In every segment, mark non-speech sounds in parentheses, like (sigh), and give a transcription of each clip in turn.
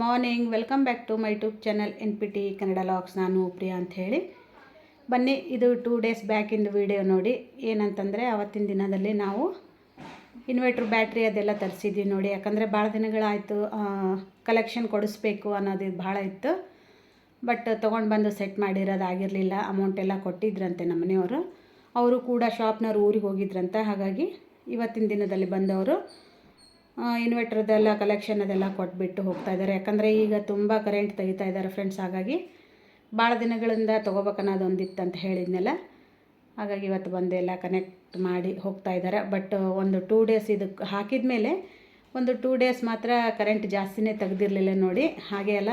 Morning. Welcome back to my YouTube channel N P T Kannada vlogs. ನಾನು ಪ್ರಿಯಾ ಅಂತ ಹೇಳಿ ಬನ್ನಿ, ಇದು ಟೂ ಡೇಸ್ ಬ್ಯಾಕಿಂದು ವಿಡಿಯೋ ನೋಡಿ. ಏನಂತಂದರೆ, ಅವತ್ತಿನ ದಿನದಲ್ಲಿ ನಾವು ಇನ್ವರ್ಟ್ರ್ ಬ್ಯಾಟ್ರಿ ಅದೆಲ್ಲ ತರಿಸಿದ್ವಿ ನೋಡಿ. ಯಾಕಂದರೆ, ಭಾಳ ದಿನಗಳಾಯಿತು ಕಲೆಕ್ಷನ್ ಕೊಡಿಸ್ಬೇಕು ಅನ್ನೋದು ಭಾಳ ಇತ್ತು. ಬಟ್ ತೊಗೊಂಡು ಬಂದು ಸೆಟ್ ಮಾಡಿರೋದಾಗಿರಲಿಲ್ಲ. ಅಮೌಂಟ್ ಎಲ್ಲ ಕೊಟ್ಟಿದ್ರಂತೆ ನಮ್ಮ ಮನೆಯವರು. ಅವರು ಕೂಡ ಶಾಪ್ನವ್ರು ಊರಿಗೆ ಹೋಗಿದ್ರಂತೆ. ಹಾಗಾಗಿ ಇವತ್ತಿನ ದಿನದಲ್ಲಿ ಬಂದವರು ಇನ್ವೆರ್ಟ್ರದ್ದೆಲ್ಲ ಕಲೆಕ್ಷನ್ ಅದೆಲ್ಲ ಕೊಟ್ಬಿಟ್ಟು ಹೋಗ್ತಾ ಇದ್ದಾರೆ. ಯಾಕಂದರೆ ಈಗ ತುಂಬ ಕರೆಂಟ್ ತೆಗಿತಾ ಇದ್ದಾರೆ ಫ್ರೆಂಡ್ಸ್ ಹಾಗಾಗಿ ಭಾಳ ದಿನಗಳಿಂದ ತೊಗೋಬೇಕನ್ನೋದು ಒಂದಿತ್ತು ಅಂತ ಹೇಳಿದ್ನಲ್ಲ. ಹಾಗಾಗಿ ಇವತ್ತು ಬಂದು ಎಲ್ಲ ಕನೆಕ್ಟ್ ಮಾಡಿ ಹೋಗ್ತಾ ಇದ್ದಾರೆ. ಬಟ್ ಒಂದು ಟೂ ಡೇಸ್ ಇದಕ್ಕೆ ಹಾಕಿದ ಮೇಲೆ ಒಂದು ಟೂ ಡೇಸ್ ಮಾತ್ರ ಕರೆಂಟ್ ಜಾಸ್ತಿನೇ ತೆಗ್ದಿರಲಿಲ್ಲ ನೋಡಿ. ಹಾಗೆ ಅಲ್ಲ,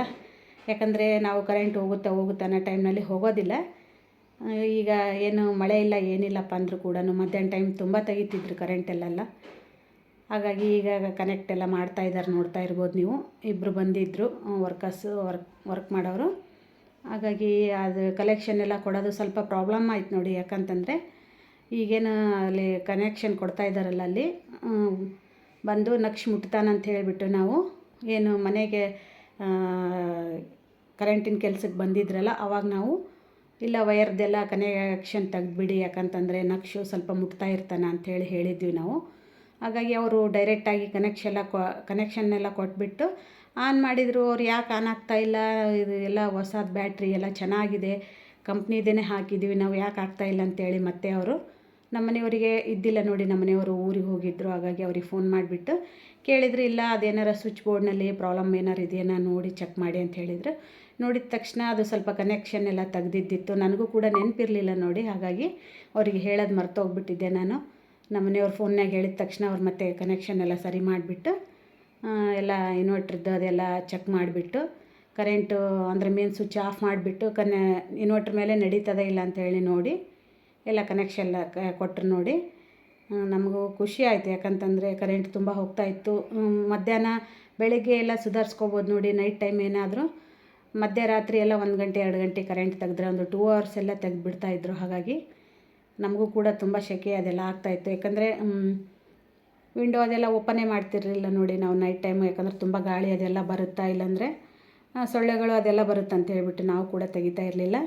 ಯಾಕಂದರೆ ನಾವು ಕರೆಂಟ್ ಹೋಗುತ್ತಾ ಹೋಗುತ್ತಾ ಅನ್ನೋ ಟೈಮ್ನಲ್ಲಿ ಹೋಗೋದಿಲ್ಲ. ಈಗ ಏನು ಮಳೆ ಇಲ್ಲ, ಏನಿಲ್ಲಪ್ಪ ಅಂದರೂ ಕೂಡ ಮಧ್ಯಾಹ್ನ ಟೈಮ್ ತುಂಬ ತೆಗಿತಿದ್ರು ಕರೆಂಟಲ್ಲೆಲ್ಲ ಹಾಗಾಗಿ ಈಗ ಕನೆಕ್ಟ್ ಎಲ್ಲ ಮಾಡ್ತಾ ಇದ್ದಾರೆ ನೋಡ್ತಾ ಇರ್ಬೋದು ನೀವು. ಇಬ್ಬರು ಬಂದಿದ್ದರು ವರ್ಕರ್ಸು ವರ್ಕ್ ವರ್ಕ್ ಮಾಡೋರು. ಹಾಗಾಗಿ ಅದು ಕಲೆಕ್ಷನ್ ಎಲ್ಲ ಕೊಡೋದು ಸ್ವಲ್ಪ ಪ್ರಾಬ್ಲಮ್ ಆಯ್ತು ನೋಡಿ. ಯಾಕಂತಂದರೆ ಈಗೇನು ಅಲ್ಲಿ ಕನೆಕ್ಷನ್ ಕೊಡ್ತಾ ಇದ್ದಾರಲ್ಲ ಅಲ್ಲಿ. ಬಂದು ನಕ್ಷ ಮುಟ್ತಾನಂತ ಹೇಳಿಬಿಟ್ಟು ನಾವು ಏನು ಮನೆಗೆ ಕರೆಂಟಿನ ಕೆಲಸಕ್ಕೆ ಬಂದಿದ್ರಲ್ಲ, ಅವಾಗ ನಾವು ಇಲ್ಲ ವಯರ್ದೆಲ್ಲ ಕನೆಕ್ಷನ್ ತೆಗೆದ್ಬಿಡಿ. ಯಾಕಂತಂದರೆ ನಕ್ಷು ಸ್ವಲ್ಪ ಮುಟ್ತಾ ಇರ್ತಾನೆ ಅಂಥೇಳಿ ಹೇಳಿದ್ವಿ ನಾವು. ಹಾಗಾಗಿ ಅವರು ಡೈರೆಕ್ಟಾಗಿ ಕನೆಕ್ಷನ್ ಎಲ್ಲ ಕೊ ಕನೆಕ್ಷನ್ನೆಲ್ಲ ಕೊಟ್ಬಿಟ್ಟು ಆನ್ ಮಾಡಿದರು. ಅವ್ರು ಯಾಕೆ ಆನ್ ಆಗ್ತಾ ಇಲ್ಲ? ಇದು ಎಲ್ಲ ಹೊಸದು ಬ್ಯಾಟ್ರಿ ಎಲ್ಲ ಚೆನ್ನಾಗಿದೆ. ಕಂಪ್ನಿದೇ ಹಾಕಿದ್ದೀವಿ ನಾವು ಯಾಕೆ ಆಗ್ತಾ ಇಲ್ಲ ಅಂತೇಳಿ ಮತ್ತೆ ಅವರು ನಮ್ಮನೆಯವರಿಗೆ ಇದ್ದಿಲ್ಲ ನೋಡಿ ನಮ್ಮನೆಯವರು ಊರಿಗೆ ಹೋಗಿದ್ದರು ಹಾಗಾಗಿ ಅವ್ರಿಗೆ ಫೋನ್ ಮಾಡಿಬಿಟ್ಟು ಕೇಳಿದ್ರು, ಇಲ್ಲ ಅದೇನಾರ ಸ್ವಿಚ್ ಬೋರ್ಡ್ನಲ್ಲಿ ಪ್ರಾಬ್ಲಮ್ ಏನಾರು ಇದೆಯಾ ನೋಡಿ ಚೆಕ್ ಮಾಡಿ ಅಂತ ಹೇಳಿದರು. ನೋಡಿದ ತಕ್ಷಣ ಅದು ಸ್ವಲ್ಪ ಕನೆಕ್ಷನ್ ಎಲ್ಲ ತೆಗ್ದಿದ್ದಿತ್ತು. ನನಗೂ ಕೂಡ ನೆನಪಿರಲಿಲ್ಲ ನೋಡಿ. ಹಾಗಾಗಿ ಅವರಿಗೆ ಹೇಳೋದು ಮರ್ತೋಗ್ಬಿಟ್ಟಿದ್ದೆ ನಾನು. ನಮ್ಮನೆಯವ್ರ ಫೋನ್ನಾಗ ಹೇಳಿದ ತಕ್ಷಣ ಅವ್ರು ಮತ್ತೆ ಕನೆಕ್ಷನ್ ಎಲ್ಲ ಸರಿ ಮಾಡಿಬಿಟ್ಟು ಎಲ್ಲ ಇನ್ವರ್ಟ್ರದ್ದು ಅದೆಲ್ಲ ಚೆಕ್ ಮಾಡಿಬಿಟ್ಟು ಕರೆಂಟು ಅಂದರೆ ಮೇನ್ ಸ್ವಿಚ್ ಆಫ್ ಮಾಡಿಬಿಟ್ಟು ಕನೆ ಇನ್ವರ್ಟ್ರ್ ಮೇಲೆ ನಡೀತದೆ ಇಲ್ಲ ಅಂತ ಹೇಳಿ ನೋಡಿ, ಎಲ್ಲ ಕನೆಕ್ಷನ್ ಎಲ್ಲ ಕೊಟ್ಟರು ನೋಡಿ ನಮಗೂ ಖುಷಿ ಆಯಿತು. ಯಾಕಂತಂದರೆ ಕರೆಂಟ್ ತುಂಬ ಹೋಗ್ತಾ ಇತ್ತು. ಮಧ್ಯಾಹ್ನ ಬೆಳಗ್ಗೆ ಎಲ್ಲ ಸುಧಾರಿಸ್ಕೋಬೋದು ನೋಡಿ ನೈಟ್ ಟೈಮ್ ಏನಾದರೂ, ಮಧ್ಯರಾತ್ರಿ ಎಲ್ಲ ಒಂದು ಗಂಟೆ, ಎರಡು ಗಂಟೆ ಕರೆಂಟ್ ತೆಗೆದ್ರೆ ಒಂದು ಟೂ ಅವರ್ಸ್ ಎಲ್ಲ ತೆಗೆದುಬಿಡ್ತಾಯಿದ್ರು ಹಾಗಾಗಿ ನಮಗೂ ಕೂಡ ತುಂಬ ಸೆಕೆ ಅದೆಲ್ಲ ಆಗ್ತಾಯಿತ್ತು ಯಾಕಂದರೆ ವಿಂಡೋ ಅದೆಲ್ಲ ಓಪನೇ ಮಾಡ್ತಿರಲಿಲ್ಲ ನೋಡಿ ನಾವು ನೈಟ್ ಟೈಮು, ಯಾಕಂದರೆ ತುಂಬ ಗಾಳಿ ಅದೆಲ್ಲ ಬರುತ್ತಾ ಇಲ್ಲಾಂದರೆ ಸೊಳ್ಳೆಗಳು ಅದೆಲ್ಲ ಬರುತ್ತೆ ಅಂತ ಹೇಳ್ಬಿಟ್ಟು ನಾವು ಕೂಡ ತೆಗಿತಾ ಇರಲಿಲ್ಲ.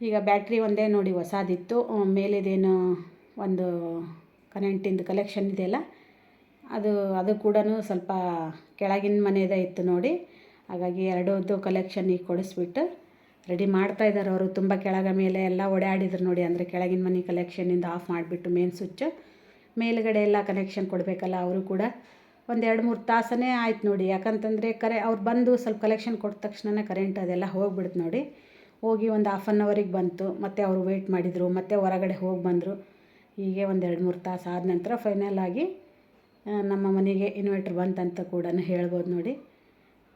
ಈಗ ಬ್ಯಾಟ್ರಿ ಒಂದೇ ನೋಡಿ ಹೊಸಾದಿತ್ತು. ಮೇಲಿದೇನು ಒಂದು ಕರೆಂಟಿಂದು ಕಲೆಕ್ಷನ್ ಇದೆಯಲ್ಲ, ಅದು ಅದು ಕೂಡ ಸ್ವಲ್ಪ ಕೆಳಗಿನ ಮನೆಯದೇ ಇತ್ತು ನೋಡಿ. ಹಾಗಾಗಿ ಎರಡೂದು ಕಲೆಕ್ಷನ್ ಈಗ ಕೊಡಿಸ್ಬಿಟ್ಟು ರೆಡಿ ಮಾಡ್ತಾ ಇದ್ದಾರೆ ಅವರು. ತುಂಬ ಕೆಳಗ ಮೇಲೆ ಎಲ್ಲ ಓಡಾಡಿದ್ರು ನೋಡಿ. ಅಂದರೆ ಕೆಳಗಿನ ಮನೆ ಕಲೆಕ್ಷನಿಂದ ಆಫ್ ಮಾಡಿಬಿಟ್ಟು ಮೇನ್ ಸ್ವಿಚ್ಚು ಮೇಲುಗಡೆ ಎಲ್ಲ ಕನೆಕ್ಷನ್ ಕೊಡಬೇಕಲ್ಲ ಅವರು ಕೂಡ. ಒಂದು ಎರಡು ಮೂರು ತಾಸನೇ ಆಯ್ತು ನೋಡಿ. ಯಾಕಂತಂದರೆ ಕರೆ, ಅವ್ರು ಬಂದು ಸ್ವಲ್ಪ ಕಲೆಕ್ಷನ್ ಕೊಟ್ಟ ತಕ್ಷಣ ಕರೆಂಟ್ ಅದೆಲ್ಲ ಹೋಗ್ಬಿಡ್ತು ನೋಡಿ. ಹೋಗಿ ಒಂದು ಹಾಫ್ ಆನ್ ಅವರಿಗೆ ಬಂತು. ಮತ್ತು ಅವರು ವೆಯ್ಟ್ ಮಾಡಿದರು. ಮತ್ತು ಹೊರಗಡೆ ಹೋಗಿ ಬಂದರು. ಹೀಗೆ ಒಂದು ಎರಡು ಮೂರು ತಾಸು ಆದ ನಂತರ ಫೈನಲ್ ಆಗಿ ನಮ್ಮ ಮನೆಗೆ ಇನ್ವರ್ಟ್ರ್ ಬಂತಂತ ಕೂಡ ಹೇಳ್ಬೋದು ನೋಡಿ.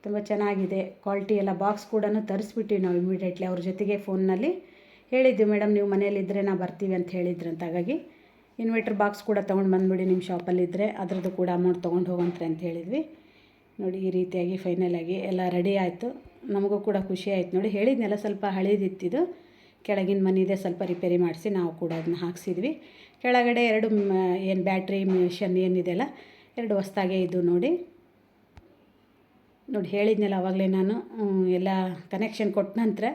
ತುಂಬ ಚೆನ್ನಾಗಿದೆ. ಕ್ವಾಲಿಟಿ ಎಲ್ಲ ಬಾಕ್ಸ್ ಕೂಡ ತರಿಸ್ಬಿಟ್ಟಿವಿ ನಾವು ಇಮಿಡಿಯೇಟ್ಲಿ ಅವ್ರ ಜೊತೆಗೆ ಫೋನ್ನಲ್ಲಿ ಹೇಳಿದ್ವಿ ಮೇಡಮ್ ನೀವು ಮನೇಲಿದ್ದರೆ ನಾವು ಬರ್ತೀವಿ ಅಂತ ಹೇಳಿದ್ರಂತ ಹಾಗಾಗಿ ಇನ್ವರ್ಟರ್ ಬಾಕ್ಸ್ ಕೂಡ ತೊಗೊಂಡು ಬಂದುಬಿಡಿ ನಿಮ್ಮ ಶಾಪಲ್ಲಿದ್ದರೆ ಅದರದ್ದು ಕೂಡ ಅಮೌಂಟ್ ತೊಗೊಂಡು ಹೋಗಂತ್ರಿ ಅಂತ ಹೇಳಿದ್ವಿ. ನೋಡಿ, ಈ ರೀತಿಯಾಗಿ ಫೈನಲಾಗಿ ಎಲ್ಲ ರೆಡಿ ಆಯಿತು. ನಮಗೂ ಕೂಡ ಖುಷಿ ಆಯ್ತು. ನೋಡಿ, ಹೇಳಿದ್ನೆಲ್ಲ ಸ್ವಲ್ಪ ಹಳೇದಿತ್ತಿದು. ಕೆಳಗಿನ ಮನೆಯಿದೆ ಸ್ವಲ್ಪ ರಿಪೇರಿ ಮಾಡಿಸಿ ನಾವು ಕೂಡ ಅದನ್ನ ಹಾಕ್ಸಿದ್ವಿ. ಕೆಳಗಡೆ ಎರಡು ಏನು ಬ್ಯಾಟ್ರಿ ಮಿಷನ್ ಏನಿದೆಯಲ್ಲ ಎರಡು ಹೊಸ್ದಾಗೆ ಇದು ನೋಡಿ. ನೋಡಿ ಹೇಳಿದ್ನಲ್ಲ ಆವಾಗಲೇ ನಾನು ಎಲ್ಲ ಕನೆಕ್ಷನ್ ಕೊಟ್ಟ ನಂತರ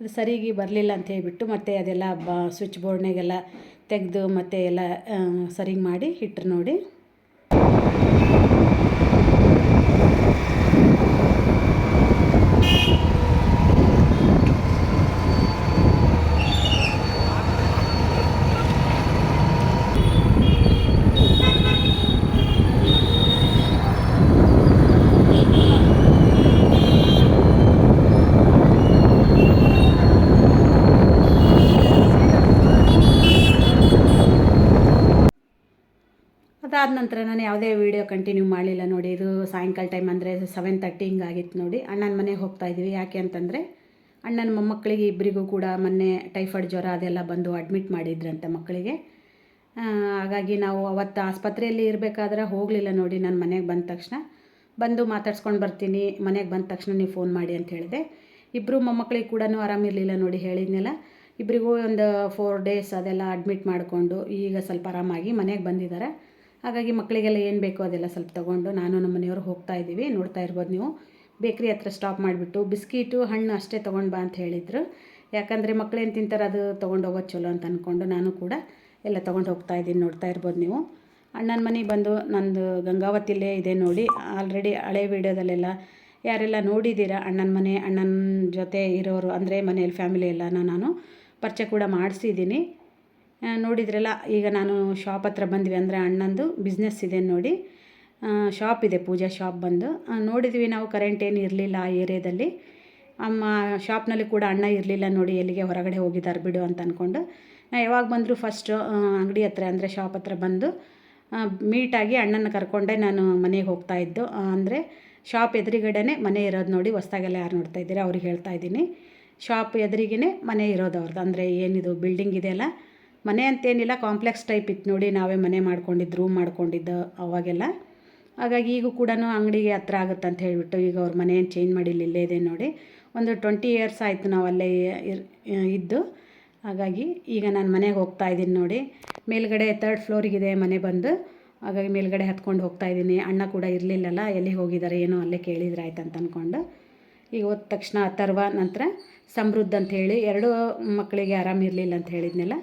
ಅದು ಸರಿಗೆ ಬರಲಿಲ್ಲ ಅಂತ ಹೇಳಿಬಿಟ್ಟು ಮತ್ತೆ ಅದೆಲ್ಲ ಬ ಸ್ವಿಚ್ ಬೋರ್ಡ್ನಾಗೆಲ್ಲ ತೆಗೆದು ಮತ್ತೆ ಎಲ್ಲ ಸರಿಗೆ ಮಾಡಿ ಇಟ್ರು ನೋಡಿ. ನಂತರ ನಾನು ಯಾವುದೇ ವೀಡಿಯೋ ಕಂಟಿನ್ಯೂ ಮಾಡಲಿಲ್ಲ ನೋಡಿ, ಇದು ಸಾಯಂಕಾಲ ಟೈಮ್ ಅಂದರೆ ಸೆವೆನ್ ತರ್ಟಿ ಹಿಂಗಾಗಿತ್ತು ನೋಡಿ. ಅಣ್ಣನ ಮನೆಗೆ ಹೋಗ್ತಾ ಇದ್ವಿ. ಯಾಕೆ ಅಂತಂದರೆ ಅಣ್ಣನ ಮೊಮ್ಮಕ್ಕಳಿಗೆ ಇಬ್ಬರಿಗೂ ಕೂಡ ಮೊನ್ನೆ ಟೈಫಾಯ್ಡ್ ಜ್ವರ ಅದೆಲ್ಲ ಬಂದು ಅಡ್ಮಿಟ್ ಮಾಡಿದ್ರಂತೆ ಮಕ್ಕಳಿಗೆ. ಹಾಗಾಗಿ ನಾವು ಅವತ್ತು ಆಸ್ಪತ್ರೆಯಲ್ಲಿ ಇರಬೇಕಾದ್ರೆ ಹೋಗಲಿಲ್ಲ ನೋಡಿ ನಾನು ಮನೆಗೆ ಬಂದ ತಕ್ಷಣ. ಬಂದು ಮಾತಾಡ್ಸ್ಕೊಂಡು ಬರ್ತೀನಿ, ಮನೆಗೆ ಬಂದ ತಕ್ಷಣ ನೀವು ಫೋನ್ ಮಾಡಿ ಅಂತ ಹೇಳಿದೆ. ಇಬ್ಬರು ಮೊಮ್ಮಕ್ಕಳಿಗೆ ಕೂಡ ಆರಾಮಿರಲಿಲ್ಲ ನೋಡಿ ಹೇಳಿದ್ನೆಲ್ಲ. ಇಬ್ಬರಿಗೂ ಒಂದು ಫೋರ್ ಡೇಸ್ ಅದೆಲ್ಲ ಅಡ್ಮಿಟ್ ಮಾಡಿಕೊಂಡು ಈಗ ಸ್ವಲ್ಪ ಆರಾಮಾಗಿ ಮನೆಗೆ ಬಂದಿದ್ದಾರೆ ಹಾಗಾಗಿ ಮಕ್ಕಳಿಗೆಲ್ಲ ಏನು ಬೇಕೋ ಅದೆಲ್ಲ ಸ್ವಲ್ಪ ತೊಗೊಂಡು ನಾನು ನಮ್ಮ ಮನೆಯವರು ಹೋಗ್ತಾ ಇದ್ದೀವಿ. ನೋಡ್ತಾ ಇರ್ಬೋದು ನೀವು. ಬೇಕ್ರಿ ಹತ್ರ ಸ್ಟಾಪ್ ಮಾಡಿಬಿಟ್ಟು. ಬಿಸ್ಕೀಟು, ಹಣ್ಣು ಅಷ್ಟೇ ತೊಗೊಂಡು ಬಾ ಅಂತ ಹೇಳಿದರು. ಯಾಕಂದರೆ ಮಕ್ಕಳೇನು ತಿಂತಾರೆ ಅದು ತೊಗೊಂಡು ಹೋಗೋದು ಚಲೋ ಅಂತ ಅಂದ್ಕೊಂಡು ನಾನು ಕೂಡ ಎಲ್ಲ ತೊಗೊಂಡು ಹೋಗ್ತಾ ಇದ್ದೀನಿ. ನೋಡ್ತಾ ಇರ್ಬೋದು ನೀವು. ಅಣ್ಣನ ಮನೆಗೆ ಬಂದು ನಂದು ಗಂಗಾವತಿಲೇ ಇದೆ ನೋಡಿ. ಆಲ್ರೆಡಿ ಹಳೆ ವೀಡಿಯೋದಲ್ಲೆಲ್ಲ ಯಾರೆಲ್ಲ ನೋಡಿದ್ದೀರಾ ಅಣ್ಣನ ಮನೆ, ಅಣ್ಣನ ಜೊತೆ ಇರೋರು, ಅಂದರೆ ಮನೆಯಲ್ಲಿ ಫ್ಯಾಮಿಲಿ ಎಲ್ಲನ ನಾನು ಪರಿಚಯ ಕೂಡ ಮಾಡಿಸಿದ್ದೀನಿ. ನೋಡಿದ್ರಲ್ಲ, ಈಗ ನಾನು ಶಾಪ್ ಹತ್ರ ಬಂದ್ವಿ ಅಂದರೆ ಅಣ್ಣಂದು ಬಿಸ್ನೆಸ್ ಇದೆ ನೋಡಿ. ಶಾಪ್ ಇದೆ, ಪೂಜಾ ಶಾಪ್ ಬಂದು. ನೋಡಿದ್ವಿ ನಾವು ಕರೆಂಟ್ ಏನು ಇರಲಿಲ್ಲ ಆ ಏರಿಯಾದಲ್ಲಿ ಅಮ್ಮ ಶಾಪ್ನಲ್ಲಿ ಕೂಡ ಅಣ್ಣ ಇರಲಿಲ್ಲ ನೋಡಿ, ಎಲ್ಲಿಗೆ ಹೊರಗಡೆ ಹೋಗಿದ್ದಾರೆ ಬಿಡು ಅಂತ ಅಂದ್ಕೊಂಡು ನಾ ಯಾವಾಗ ಬಂದರೂ ಫಸ್ಟು ಅಂಗಡಿ ಹತ್ರ ಅಂದರೆ ಶಾಪ್ ಹತ್ರ ಬಂದು ಮೀಟಾಗಿ ಅಣ್ಣನ ಕರ್ಕೊಂಡೆ ನಾನು ಮನೆಗೆ ಹೋಗ್ತಾ ಇದ್ದು. ಅಂದರೆ ಶಾಪ್ ಎದುರುಗಡೆನೇ ಮನೆ ಇರೋದು ನೋಡಿ, ಹೊಸ್ದಾಗೆಲ್ಲ ಯಾರು ನೋಡ್ತಾ ಇದ್ದೀರಾ, ಅವ್ರಿಗೆ ಹೇಳ್ತಾ ಇದ್ದೀನಿ. ಶಾಪ್ ಎದುರಿಗೇ ಮನೆ ಇರೋದು ಅವ್ರದ್ದು ಅಂದರೆ ಏನಿದು ಬಿಲ್ಡಿಂಗ್ ಇದೆಯಲ್ಲ ಮನೆ ಅಂತೇನಿಲ್ಲ ಕಾಂಪ್ಲೆಕ್ಸ್ ಟೈಪ್ ಇತ್ತು ನೋಡಿ, ನಾವೇ ಮನೆ ಮಾಡ್ಕೊಂಡಿದ್ದು ರೂಮ್ ಮಾಡ್ಕೊಂಡಿದ್ದು ಅವಾಗೆಲ್ಲ. ಹಾಗಾಗಿ ಈಗ ಕೂಡ ಅಂಗಡಿಗೆ ಹತ್ರ ಆಗುತ್ತೆ ಅಂತ ಹೇಳಿಬಿಟ್ಟು ಈಗ ಅವ್ರ ಮನೆ ಚೇಂಜ್ ಮಾಡಿಲ್ಲ, ಇಲ್ಲೇ ಇದೆ ನೋಡಿ. ಒಂದು ಟ್ವೆಂಟಿ ಇಯರ್ಸ್ ಆಯಿತು ನಾವು ಅಲ್ಲೇ ಇರ್ ಇದ್ದು. ಹಾಗಾಗಿ ಈಗ ನಾನು ಮನೆಗೆ ಹೋಗ್ತಾ ಇದ್ದೀನಿ ನೋಡಿ. ಮೇಲ್ಗಡೆ ತರ್ಡ್ ಫ್ಲೋರಿಗಿದೆ ಮನೆ ಬಂದು. ಹಾಗಾಗಿ ಮೇಲ್ಗಡೆ ಹತ್ಕೊಂಡು ಹೋಗ್ತಾ ಇದ್ದೀನಿ. ಅಣ್ಣ ಕೂಡ ಇರಲಿಲ್ಲಲ್ಲ ಎಲ್ಲಿ ಹೋಗಿದ್ದಾರೆ, ಏನೋ ಅಲ್ಲೇ ಕೇಳಿದ್ರೆ ಆಯ್ತು ಅಂತ ಅಂದ್ಕೊಂಡು ಈಗ ಹೋದ ತಕ್ಷಣ ಅಥರ್ವ ನಂತರ ಸಮೃದ್ಧ ಅಂತ ಹೇಳಿ ಎರಡೂ ಮಕ್ಕಳಿಗೆ ಆರಾಮಿರಲಿಲ್ಲ ಅಂತ ಹೇಳಿದ್ನಲ್ಲ.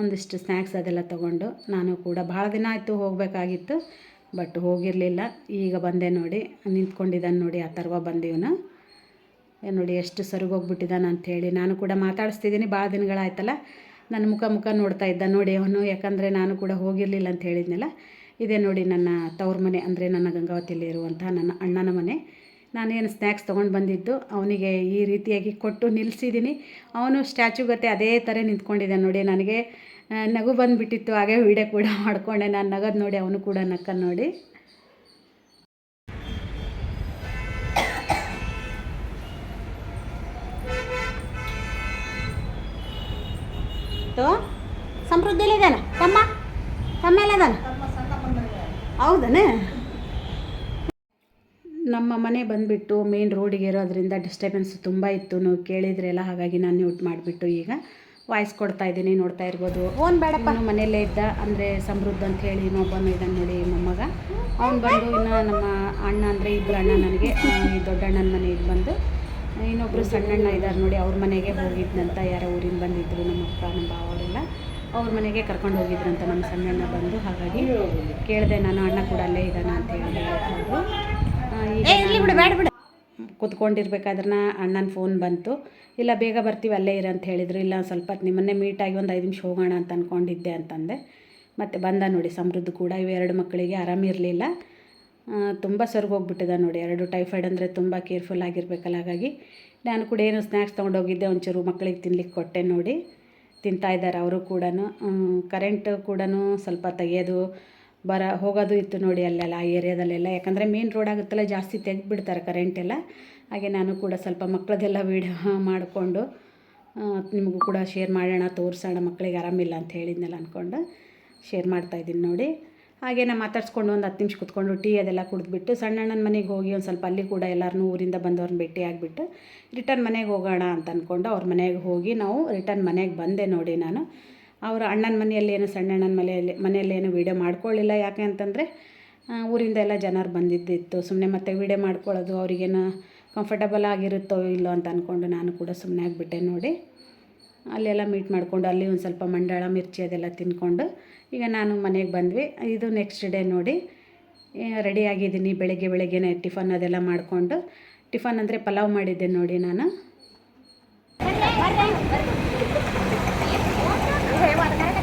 ಒಂದಿಷ್ಟು ಸ್ನ್ಯಾಕ್ಸ್ ಅದೆಲ್ಲ ತೊಗೊಂಡು ನಾನು ಕೂಡ ಭಾಳ ದಿನ ಆಯಿತು ಹೋಗಬೇಕಾಗಿತ್ತು ಬಟ್ ಹೋಗಿರಲಿಲ್ಲ. ಈಗ ಬಂದೆ ನೋಡಿ, ನಿಂತ್ಕೊಂಡಿದ್ದಾನೆ ನೋಡಿ ಆ ಬಂದಿವನು. ಏನ್ ನೋಡಿ ಎಷ್ಟು ಸರಿಗೋಗ್ಬಿಟ್ಟಿದ್ದಾನೆ ಅಂಥೇಳಿ ನಾನು ಕೂಡ ಮಾತಾಡಿಸ್ತಿದ್ದೀನಿ, ಭಾಳ ದಿನಗಳಾಯ್ತಲ್ಲ. ನನ್ನ ಮುಖ ಮುಖ ನೋಡ್ತಾ ಇದ್ದ ನೋಡಿ ಅವನು, ಯಾಕಂದರೆ ನಾನು ಕೂಡ ಹೋಗಿರಲಿಲ್ಲ ಅಂತ ಹೇಳಿದ್ನಲ್ಲ. ಇದೇ ನೋಡಿ ನನ್ನ ತವ್ರ ಮನೆ, ಅಂದರೆ ನನ್ನ ಗಂಗಾವತಿಯಲ್ಲಿ ಇರುವಂಥ ನನ್ನ ಅಣ್ಣನ ಮನೆ. ನಾನೇನು ಸ್ನ್ಯಾಕ್ಸ್ ತೊಗೊಂಡು ಬಂದಿದ್ದು ಅವನಿಗೆ ಈ ರೀತಿಯಾಗಿ ಕೊಟ್ಟು ನಿಲ್ಲಿಸಿದ್ದೀನಿ ಅವನು ಸ್ಟ್ಯಾಚು ಗತೆ ಅದೇ ಥರ ನಿಂತ್ಕೊಂಡಿದ್ದೆ ನೋಡಿ ನನಗೆ ನಗು ಬಂದುಬಿಟ್ಟಿತ್ತು ಹಾಗೆ ವೀಡಿಯೋ ಕೂಡ (laughs) ಮಾಡಿಕೊಂಡೆ ನಾನು ನಗದು ನೋಡಿ ಅವನು ಕೂಡ ನಕ್ಕ ನೋಡಿ. ಸಮೃದ್ಧಿಲಿ ಇದ್ದಾನ ತಮ್ಮ ತಮ್ಮ ಎಲ್ಲದಾನ? ಹೌದನೇ? ನಮ್ಮ ಮನೆ ಬಂದುಬಿಟ್ಟು ಮೇನ್ ರೋಡಿಗೆ ಇರೋದ್ರಿಂದ ಡಿಸ್ಟರ್ಬೆನ್ಸ್ ತುಂಬ ಇತ್ತು. ನೀವು ಕೇಳಿದ್ರೆಲ್ಲ ಹಾಗಾಗಿ ನಾನು ಮ್ಯೂಟ್ ಮಾಡಿಬಿಟ್ಟು ಈಗ ವಾಯ್ಸ್ ಕೊಡ್ತಾ ಇದ್ದೀನಿ ನೋಡ್ತಾ ಇರ್ಬೋದು. ಓನ್ ಬೇಡಪ್ಪ. ಮನೆಯಲ್ಲೇ ಇದ್ದ ಅಂದರೆ ಸಮೃದ್ಧ ಅಂತ ಹೇಳಿ ಇನ್ನೊಬ್ಬನು ಇದ್ದಾನೆ ನೋಡಿ ಮೊಮ್ಮಗ ಅವ್ನು ಬಂದು ಇನ್ನು ನಮ್ಮ ಅಣ್ಣ ಅಂದರೆ ಇಬ್ಬರು ಅಣ್ಣ ನನಗೆ ಈ ದೊಡ್ಡ ಅಣ್ಣನ ಮನೆಗೆ ಬಂದು ಇನ್ನೊಬ್ಬರು ಸಣ್ಣಣ್ಣ ಇದ್ದಾರೆ ನೋಡಿ ಅವ್ರ ಮನೆಗೆ ಹೋಗಿದ್ನಂತ ಯಾರೋ ಊರಿಂದ ಬಂದಿದ್ರು ನಮ್ಮ ಅಪ್ಪ ನಮ್ಮ ಅವರೆಲ್ಲ. ಅವ್ರ ಮನೆಗೆ ಕರ್ಕೊಂಡು ಹೋಗಿದ್ರಂತ ನಮ್ಮ ಸಣ್ಣಣ್ಣ ಬಂದು. ಹಾಗಾಗಿ ಕೇಳಿದೆ ನಾನು ಅಣ್ಣ ಕೂಡ ಅಲ್ಲೇ ಇದ್ದಾನೆ ಅಂತ ಹೇಳಿ ಬಿಡು ಬೇಡ ಬಿಡು. ಕುತ್ಕೊಂಡಿರ್ಬೇಕಾದ್ರೆ ಅಣ್ಣನ ಫೋನ್ ಬಂತು. ಇಲ್ಲ ಬೇಗ ಬರ್ತೀವಿ ಅಲ್ಲೇ ಇರ ಅಂತ ಹೇಳಿದ್ರು. ಇಲ್ಲ ಒಂದು ಸ್ವಲ್ಪ ಹೊತ್ತು ನಿಮ್ಮನ್ನೇ ಮೀಟಾಗಿ ಒಂದು ಐದು ನಿಮಿಷ ಹೋಗೋಣ ಅಂತ ಅಂದ್ಕೊಂಡಿದ್ದೆ ಅಂತಂದೆ. ಮತ್ತು ಬಂದ ನೋಡಿ ಸಮೃದ್ಧ ಕೂಡ ಇವೆರಡು ಮಕ್ಕಳಿಗೆ ಆರಾಮಿರಲಿಲ್ಲ ತುಂಬ ಹೋಗ್ಬಿಟ್ಟಿದೆ ನೋಡಿ. ಎರಡು ಟೈಫಾಯ್ಡ್ ಅಂದರೆ ತುಂಬ ಕೇರ್ಫುಲ್ ಆಗಿರಬೇಕಲ್ಲ ಹಾಗಾಗಿ ನಾನು ಕೂಡ ಏನು ಸ್ನ್ಯಾಕ್ಸ್ ತೊಗೊಂಡೋಗಿದ್ದೆ ಒಂಚೂರು ಮಕ್ಕಳಿಗೆ ತಿನ್ಲಿಕ್ಕೆ ಕೊಟ್ಟೆ ನೋಡಿ. ತಿಂತಾ ಇದ್ದಾರೆ ಅವರು ಕೂಡ ಕರೆಂಟ್ ಕೂಡ ಸ್ವಲ್ಪ ತೆಗಿಯೋದು ಬರ ಹೋಗೋದು ಇತ್ತು ನೋಡಿ ಅಲ್ಲೆಲ್ಲ ಆ ಏರಿಯಾದಲ್ಲೆಲ್ಲ. ಯಾಕಂದರೆ ಮೇನ್ ರೋಡ್ ಆಗುತ್ತಲ್ಲ, ಜಾಸ್ತಿ ತೆಗೆದ್ಬಿಡ್ತಾರೆ ಕರೆಂಟ್ ಎಲ್ಲ. ಹಾಗೆ ನಾನು ಕೂಡ ಸ್ವಲ್ಪ ಮಕ್ಕಳದೆಲ್ಲ ವೀಡಿಯೋ (laughs) ಮಾಡಿಕೊಂಡು ನಿಮಗೂ ಕೂಡ ಶೇರ್ ಮಾಡೋಣ, ತೋರಿಸೋಣ ಮಕ್ಕಳಿಗೆ ಆರಾಮಿಲ್ಲ ಅಂತ ಹೇಳಿದ್ನಲ್ಲ ಅಂದ್ಕೊಂಡು ಶೇರ್ ಮಾಡ್ತಾಯಿದ್ದೀನಿ ನೋಡಿ. ಹಾಗೆ ನಾನು ಮಾತಾಡ್ಸ್ಕೊಂಡು ಒಂದು ಹತ್ತು ನಿಮಿಷ ಕುತ್ಕೊಂಡು ಟೀ ಅದೆಲ್ಲ ಕುಡಿದ್ಬಿಟ್ಟು ಸಣ್ಣಣ್ಣನ ಮನೆಗೆ ಹೋಗಿ ಒಂದು ಸ್ವಲ್ಪ ಅಲ್ಲಿ ಕೂಡ ಎಲ್ಲರನ್ನೂ ಊರಿಂದ ಬಂದವ್ರನ್ನ ಭೇಟಿ ಆಗಿಬಿಟ್ಟು ರಿಟರ್ನ್ ಮನೆಗೆ ಹೋಗೋಣ ಅಂತ ಅಂದ್ಕೊಂಡು ಅವ್ರ ಮನೆಗೆ ಹೋಗಿ ನಾವು ರಿಟರ್ನ್ ಮನೆಗೆ ಬಂದೆ ನೋಡಿ ನಾನು. ಅವರ ಅಣ್ಣನ ಮನೆಯಲ್ಲಿ ಏನು ಸಣ್ಣಣ್ಣನ ಮನೆಯಲ್ಲಿ ಮನೆಯಲ್ಲಿ ಏನು ವೀಡಿಯೋ ಮಾಡ್ಕೊಳ್ಳಿಲ್ಲ ಯಾಕೆ ಅಂತಂದರೆ ಊರಿಂದ ಎಲ್ಲ ಜನರು ಬಂದಿದ್ದಿತ್ತು. ಸುಮ್ಮನೆ ಮತ್ತೆ ವೀಡಿಯೋ ಮಾಡ್ಕೊಳ್ಳೋದು ಅವ್ರಿಗೇನು ಕಂಫರ್ಟಬಲ್ ಆಗಿರುತ್ತೋ ಇಲ್ಲೋ ಅಂತ ಅಂದ್ಕೊಂಡು ನಾನು ಕೂಡ ಸುಮ್ಮನೆ ಆಗಿಬಿಟ್ಟೆ ನೋಡಿ. ಅಲ್ಲೆಲ್ಲ ಮೀಟ್ ಮಾಡಿಕೊಂಡು ಅಲ್ಲಿ ಒಂದು ಸ್ವಲ್ಪ ಮಂಡಾಳ, ಮಿರ್ಚಿ ಅದೆಲ್ಲ ತಿನ್ಕೊಂಡು ಈಗ ನಾನು ಮನೆಗೆ ಬಂದ್ವಿ. ಇದು ನೆಕ್ಸ್ಟ್ ಡೇ ನೋಡಿ ರೆಡಿ ಆಗಿದ್ದೀನಿ. ಬೆಳಗ್ಗೆ ಬೆಳಗ್ಗೆನೇ ಟಿಫನ್ ಅದೆಲ್ಲ ಮಾಡಿಕೊಂಡು. ಟಿಫನ್ ಅಂದರೆ ಪಲಾವ್ ಮಾಡಿದ್ದೆ ನೋಡಿ ನಾನು. Thank you.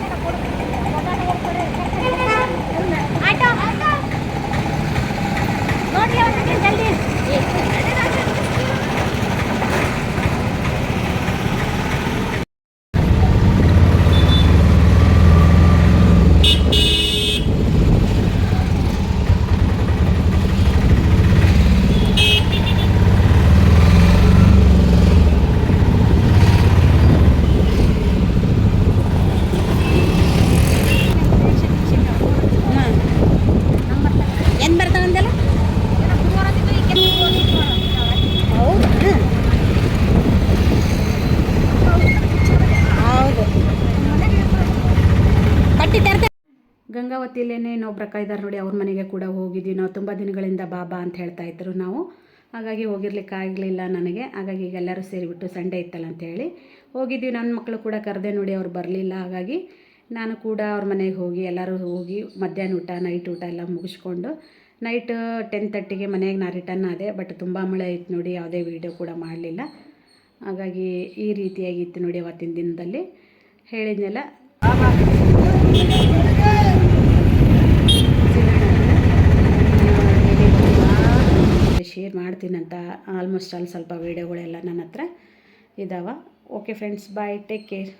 ಗಂಗಾವತಿಲೇನೆ ಇನ್ನೊಬ್ರು ಅಕ್ಕ ಇದ್ದಾರೆ ನೋಡಿ, ಅವ್ರ ಮನೆಗೆ ಕೂಡ ಹೋಗಿದ್ವಿ. ನಾವು ತುಂಬ ದಿನಗಳಿಂದ ಬಾಬಾ ಅಂತ ಹೇಳ್ತಾ ಇದ್ರು ನಾವು. ಹಾಗಾಗಿ ಹೋಗಿರ್ಲಿಕ್ಕೆ ಆಗಲಿಲ್ಲ ನನಗೆ. ಹಾಗಾಗಿ ಈಗ ಎಲ್ಲರೂ ಸೇರಿಬಿಟ್ಟು ಸಂಡೆ ಇತ್ತಲ್ಲ ಅಂತೇಳಿ ಹೋಗಿದ್ವಿ. ನನ್ನ ಮಕ್ಕಳು ಕೂಡ ಕರೆದೆ ನೋಡಿ, ಅವ್ರು ಬರಲಿಲ್ಲ. ಹಾಗಾಗಿ ನಾನು ಕೂಡ ಅವ್ರ ಮನೆಗೆ ಹೋಗಿ, ಎಲ್ಲರೂ ಹೋಗಿ ಮಧ್ಯಾಹ್ನ ಊಟ, ನೈಟ್ ಊಟ ಎಲ್ಲ ಮುಗಿಸ್ಕೊಂಡು ನೈಟ್ ಟೆನ್ ತರ್ಟಿಗೆ ಮನೆಗೆ ನಾನು ರಿಟರ್ನ್ ಆದೆ. ಬಟ್ ತುಂಬ ಮಳೆ ಇತ್ತು ನೋಡಿ, ಯಾವುದೇ ವೀಡಿಯೋ ಕೂಡ ಮಾಡಲಿಲ್ಲ. ಹಾಗಾಗಿ ಈ ರೀತಿಯಾಗಿತ್ತು ನೋಡಿ ಅವತ್ತಿನ ದಿನದಲ್ಲಿ. ಹೇಳಿದ್ನೆಲ್ಲ ಆಲ್ಮೋಸ್ಟ್ ಅಲ್ಲಿ ಸ್ವಲ್ಪ ವೀಡಿಯೋಗಳೆಲ್ಲ ನನ್ನ ಹತ್ರ ಇದ್ದಾವೆ okay friends bye take care